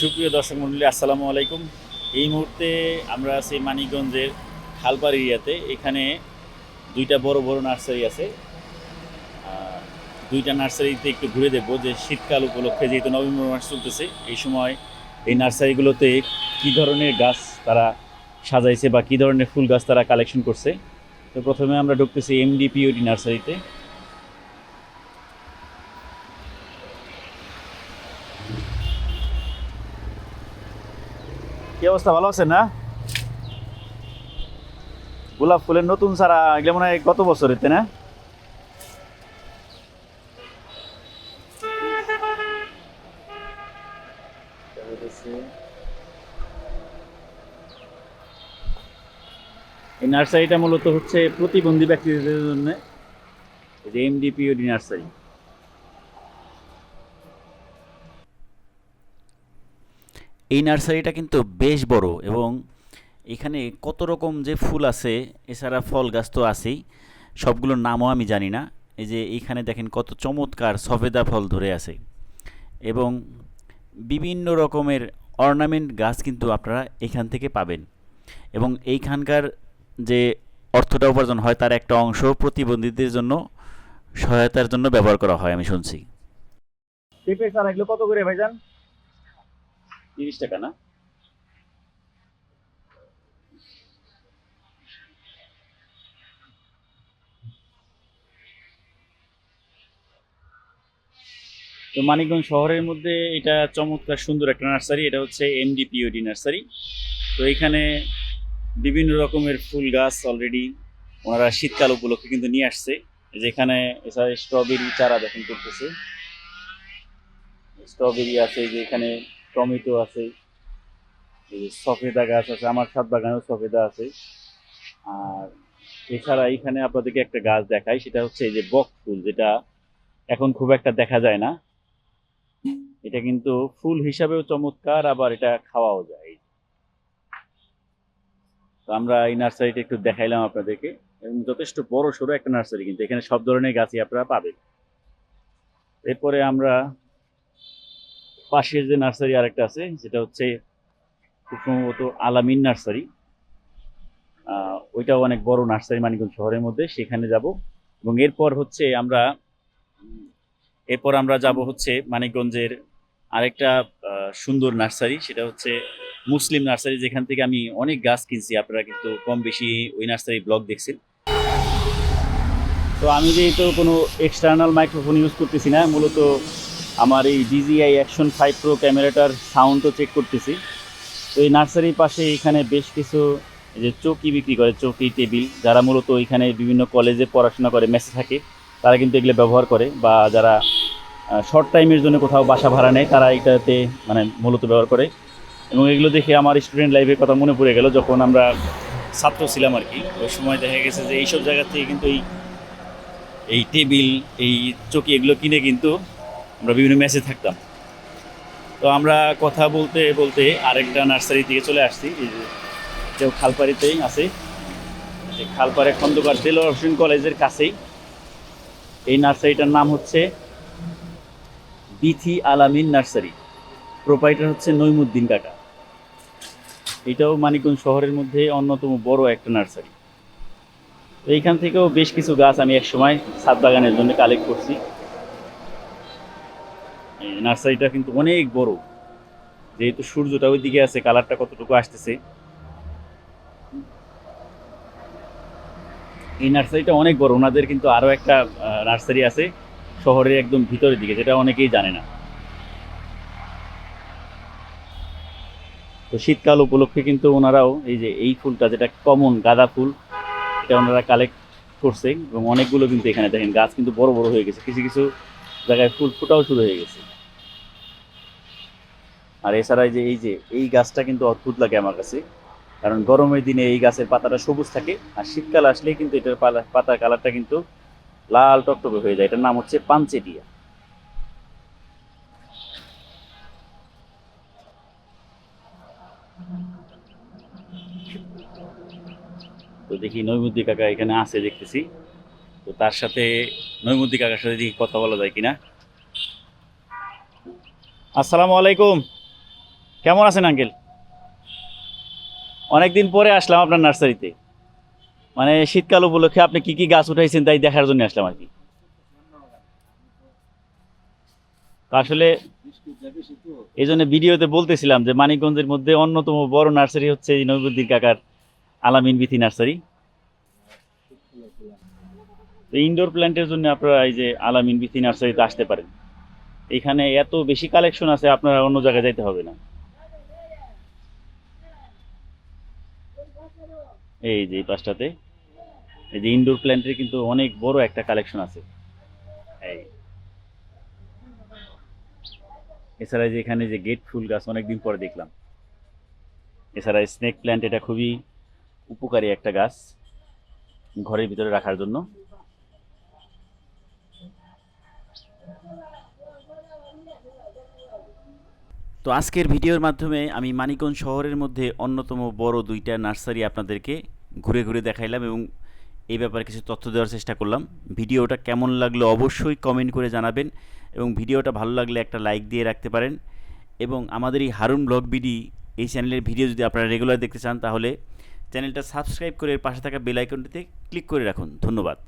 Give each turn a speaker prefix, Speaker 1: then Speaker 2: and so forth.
Speaker 1: সুপ্রিয় দর্শক মন্ডলী আসসালামু আলাইকুম। এই মুহূর্তে আমরা আছি মানিকগঞ্জের খালপাড় এরিয়াতে। এখানে দুইটা বড় বড় নার্সারি আছে। দুইটা নার্সারিতে একটু ঘুরে দেখব যে শীতকাল উপলক্ষে যেহেতু নভেম্বর মাস চলতেছে, এই সময় এই নার্সারিগুলোতে কী ধরনের গাছ তারা সাজাইছে বা কী ধরনের ফুল গাছ তারা কালেকশন করছে। তো প্রথমে আমরা ঢুকতেছি এমডিপিওডি নার্সারিতে। কি অবস্থা? ভালো আছেন, না? গোলাপ ফুলের নতুন সারা এগুলো মনে হয় গত বছরের, তাই না? এই নার্সারিটা মূলত হচ্ছে প্রতিবন্ধী ব্যক্তিদের জন্য এমডিপিওডি নার্সারি।
Speaker 2: এই নার্সারিটা কিন্তু বেশ বড় এবং এখানে কত রকম যে ফুল আছে, এছাড়া ফল গাছ তো আছেই, সবগুলোর নামও আমি জানি না। এই যে এইখানে দেখেন কত চমৎকার সফেদা ফল ধরে আছে এবং বিভিন্ন রকমের অর্নামেন্ট গাছ কিন্তু আপনারা এখান থেকে পাবেন এবং এইখানকার যে অর্থটা উপার্জন হয়, তার একটা অংশ প্রতিবন্ধীদের জন্য, সহায়তার জন্য ব্যবহার করা হয়, আমি শুনছি।
Speaker 1: কত করে ভাইজান? তিরিশ টাকা, না? তো মানিকগঞ্জ শহরের মধ্যে এটা চমৎকার সুন্দর একটা নার্সারি, এটা হচ্ছে এমডিপিওডি নার্সারি। তো এখানে বিভিন্ন রকমের ফুল গাছ অলরেডি ওনারা শীতকাল উপলক্ষে কিন্তু নিয়ে আসছে। যেখানে এছাড়া স্ট্রবেরি চারা দেখেন করতেছে। স্ট্রবেরি আছে যে এখানে টমেটো আছে সফেদা গাছ আছে, আমার সাত বাগানেও সফেদা আছে। আর এছাড়া এখানে আপনাদেরকে একটা গাছ দেখাই, সেটা হচ্ছে এই যে বক ফুল, যেটা এখন খুব একটা দেখা যায় না। এটা কিন্তু ফুল হিসাবেও চমৎকার, আবার এটা খাওয়াও যায়। তো আমরা এই নার্সারিটা একটু দেখাইলাম আপনাদেরকে। এবং যথেষ্ট বড় সড়ো একটা নার্সারি, কিন্তু এখানে সব ধরনের গাছই আপনারা পাবেন। এরপরে আমরা পাশের যে নার্সারি আরেকটা আছে, যেটা হচ্ছে খুব সম্ভবত আলামিন নার্সারি। ওইটাও অনেক বড় নার্সারি মানিকগঞ্জ শহরের মধ্যে, সেখানে যাব। এবং এরপর হচ্ছে আমরা, এরপর আমরা যাব হচ্ছে মানিকগঞ্জের আরেকটা সুন্দর নার্সারি, সেটা হচ্ছে মুসলিম নার্সারি, যেখান থেকে আমি অনেক গাছ কিনছি। আপনারা কিন্তু কম বেশি ওই নার্সারি ব্লগ দেখছেন। তো আমি যেহেতু কোনো এক্সটার্নাল মাইক্রোফোন ইউজ করতেছি না, মূলত আমার এই ডিজিআই অ্যাকশন ফাইভ প্রো ক্যামেরাটার সাউন্ডও চেক করতেছি। তো এই নার্সারির পাশে এখানে বেশ কিছু যে চৌকি বিক্রি করে, চৌকি, টেবিল, যারা মূলত এখানে বিভিন্ন কলেজে পড়াশোনা করে, মেসে থাকে, তারা কিন্তু এগুলো ব্যবহার করে বা যারা শর্ট টাইমের জন্য কোথাও বাসা ভাড়া নেয়, তারা এটাতে মানে মূলত ব্যবহার করে। এবং এগুলো দেখে আমার স্টুডেন্ট লাইফের কথা মনে পড়ে গেল যখন আমরা ছাত্র ছিলাম আর কি। ওই সময় দেখা গেছে যে এইসব জায়গা থেকে কিন্তু এই এই টেবিল, এই চকি এগুলো কিনে কিন্তু আমরা বিভিন্ন ম্যাচে থাকতাম। তো আমরা কথা বলতে বলতে আরেকটা নার্সারি থেকে চলে আসছি। যে খালপাড়িতেই আছে। যে খালপাড়ে খন্দকার দেলোয়ার হোসেন কলেজের কাছেই। এই নার্সারিটার নাম হচ্ছে বিথি আলামিন নার্সারি। প্রোপাইটার হচ্ছে নইমুদ্দিন কাকা। এটাও মানিকগঞ্জ শহরের মধ্যে অন্যতম বড় একটা নার্সারি। এইখান থেকেও বেশ কিছু গাছ আমি এক সময় ছাদ বাগানের জন্য কালেক্ট করছি। নার্সারিটা কিন্তু অনেক বড়। যেহেতু সূর্যটা ওই দিকে আছে, কালারটা কতটুকু আসতেছে। এই নার্সারিটা অনেক বড়, ওনাদের কিন্তু আরও একটা নার্সারি আছে শহরের একদম ভিতরের দিকে, যেটা অনেকেই জানে না। তো শীতকাল উপলক্ষে কিন্তু ওনারাও এই যে এই ফুলটা, যেটা কমন গাঁদা ফুল, এটা ওনারা কালেক্ট করছে এবং অনেকগুলো কিন্তু এখানে দেখেন, গাছ কিন্তু বড় বড় হয়ে গেছে। কিছু কিছু জায়গায় ফুল ফোটাও শুরু হয়ে গেছে। আর এছাড়া যে, এই যে, এই গাছটা কিন্তু অদ্ভুত লাগে আমার কাছে। কারণ গরমের দিনে এই গাছের পাতাটা সবুজ থাকে, আর শীতকাল আসলেই কিন্তু এটার পাতার কালারটা কিন্তু লাল টকটকে হয়ে যায়। এটার নাম হচ্ছে পাঞ্চেটিয়া তো দেখি নৈমুদ্দি কাকা এখানে আছে দেখতেছি। তো তার সাথে নৈমুদ্দি কাকার সাথে দেখি কথা বলা যায় কিনা। আসসালামু আলাইকুম। কেমন আছেন আঙ্কেল অনেকদিন পরে আসলাম আপনার নার্সারিতে। মানে শীতকাল উপলক্ষে আপনি কি কি গাছ উঠাইছেন তাই দেখার জন্য আসলাম আর কি। আসলে এই জন্য ভিডিওতে বলতেছিলাম যে মানিকগঞ্জের মধ্যে অন্যতম বড় নার্সারি হচ্ছে এই নৈবুদ্দিন কাকার আলামিন বিথি নার্সারি। তো ইনডোর প্ল্যান্টের জন্য আপনারা এই যে আলামিন বিথি নার্সারিতে আসতে পারেন। এখানে এত বেশি কালেকশন আছে, আপনারা অন্য জায়গায় যাইতে হবে না। এই যে এই পাশটাতে। এই যে ইনডোর প্ল্যান্টের কিন্তু অনেক বড় একটা কালেকশন আছে। এই। এছাড়া যে এখানে যে গেট ফুল গাছ অনেকদিন পরে দেখলাম। এছাড়া স্নেক প্ল্যান্ট এটা খুবই উপকারী একটা গাছ ঘরের ভিতরে রাখার জন্য।
Speaker 2: তো আজকের ভিডিওর মাধ্যমে আমি মানিকগঞ্জ শহরের মধ্যে অন্যতম বড় দুইটা নার্সারি আপনাদেরকে ঘুরে ঘুরে দেখাইলাম এবং এই ব্যাপারে কিছু তথ্য দেওয়ার চেষ্টা করলাম। ভিডিওটা কেমন লাগল অবশ্যই কমেন্ট করে জানাবেন এবং ভিডিওটা ভালো লাগলে একটা লাইক দিয়ে রাখতে পারেন। এবং আমাদের এই হারুন ব্লগ বিডি এই চ্যানেলের ভিডিও যদি আপনারা রেগুলার দেখতে চান তাহলে চ্যানেলটা সাবস্ক্রাইব করে পাশে থাকা বেল আইকনটিতে ক্লিক করে রাখুন। ধন্যবাদ।